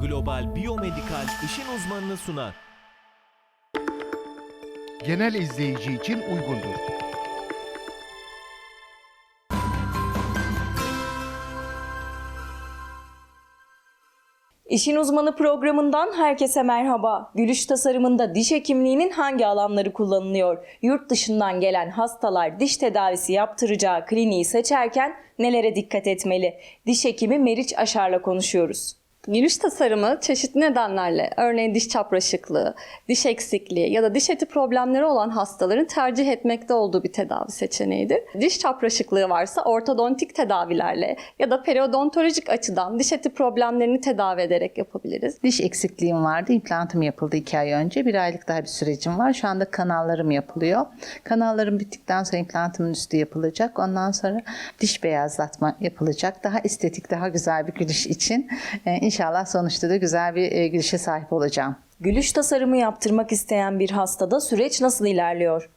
Global Biyomedikal işin uzmanını sunar. genel izleyici için uygundur. İşin Uzmanı programından herkese merhaba. Gülüş tasarımında diş hekimliğinin hangi alanları kullanılıyor? Yurt dışından gelen hastalar diş tedavisi yaptıracağı kliniği seçerken nelere dikkat etmeli? Diş hekimi Meriç Aşar'la konuşuyoruz. Gülüş tasarımı çeşitli nedenlerle, örneğin diş çapraşıklığı, diş eksikliği ya da diş eti problemleri olan hastaların tercih etmekte olduğu bir tedavi seçeneğidir. Diş çapraşıklığı varsa ortodontik tedavilerle ya da periodontolojik açıdan diş eti problemlerini tedavi ederek yapabiliriz. Diş eksikliğim vardı. İmplantım yapıldı iki ay önce. Bir aylık daha bir sürecim var. Şu anda kanallarım yapılıyor. Kanallarım bittikten sonra implantımın üstü yapılacak. Ondan sonra diş beyazlatma yapılacak. Daha estetik, daha güzel bir gülüş için. Ee, inşallah sonuçta da güzel bir e, gülüşe sahip olacağım. Gülüş tasarımı yaptırmak isteyen bir hastada süreç nasıl ilerliyor?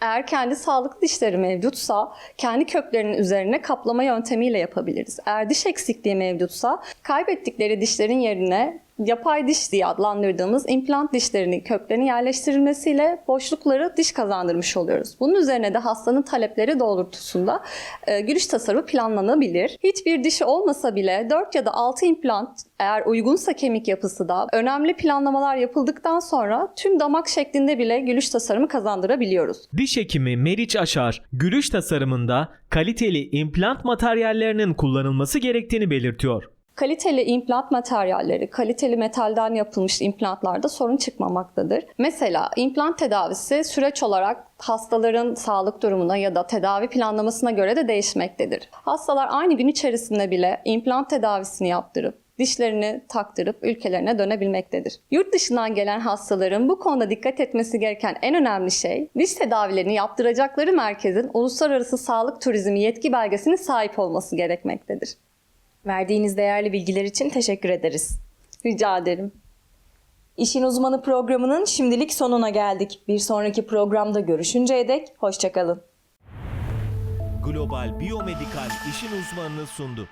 Eğer kendi sağlıklı dişleri mevcutsa kendi köklerinin üzerine kaplama yöntemiyle yapabiliriz. Eğer diş eksikliği mevcutsa kaybettikleri dişlerin yerine yapay diş diye adlandırdığımız implant dişlerinin köklerinin yerleştirilmesiyle boşlukları diş kazandırmış oluyoruz. Bunun üzerine de hastanın talepleri doğrultusunda e, gülüş tasarımı planlanabilir. Hiçbir dişi olmasa bile 4 ya da 6 implant eğer uygunsa kemik yapısı da önemli planlamalar yapıldıktan sonra tüm damak şeklinde bile gülüş tasarımı kazandırabiliyoruz. Diş hekimi Meriç Aşar, gülüş tasarımında kaliteli implant materyallerinin kullanılması gerektiğini belirtiyor. Kaliteli implant materyalleri, kaliteli metalden yapılmış implantlarda sorun çıkmamaktadır. Mesela implant tedavisi süreç olarak hastaların sağlık durumuna ya da tedavi planlamasına göre de değişmektedir. Hastalar aynı gün içerisinde bile implant tedavisini yaptırıp dişlerini taktırıp ülkelerine dönebilmektedir. Yurt dışından gelen hastaların bu konuda dikkat etmesi gereken en önemli şey diş tedavilerini yaptıracakları merkezin uluslararası sağlık turizmi yetki belgesine sahip olması gerekmektedir. Verdiğiniz değerli bilgiler için teşekkür ederiz. Rica ederim. İşin Uzmanı programının şimdilik sonuna geldik. Bir sonraki programda görüşünceye dek hoşçakalın. Global Biyomedikal işin uzmanını sundu.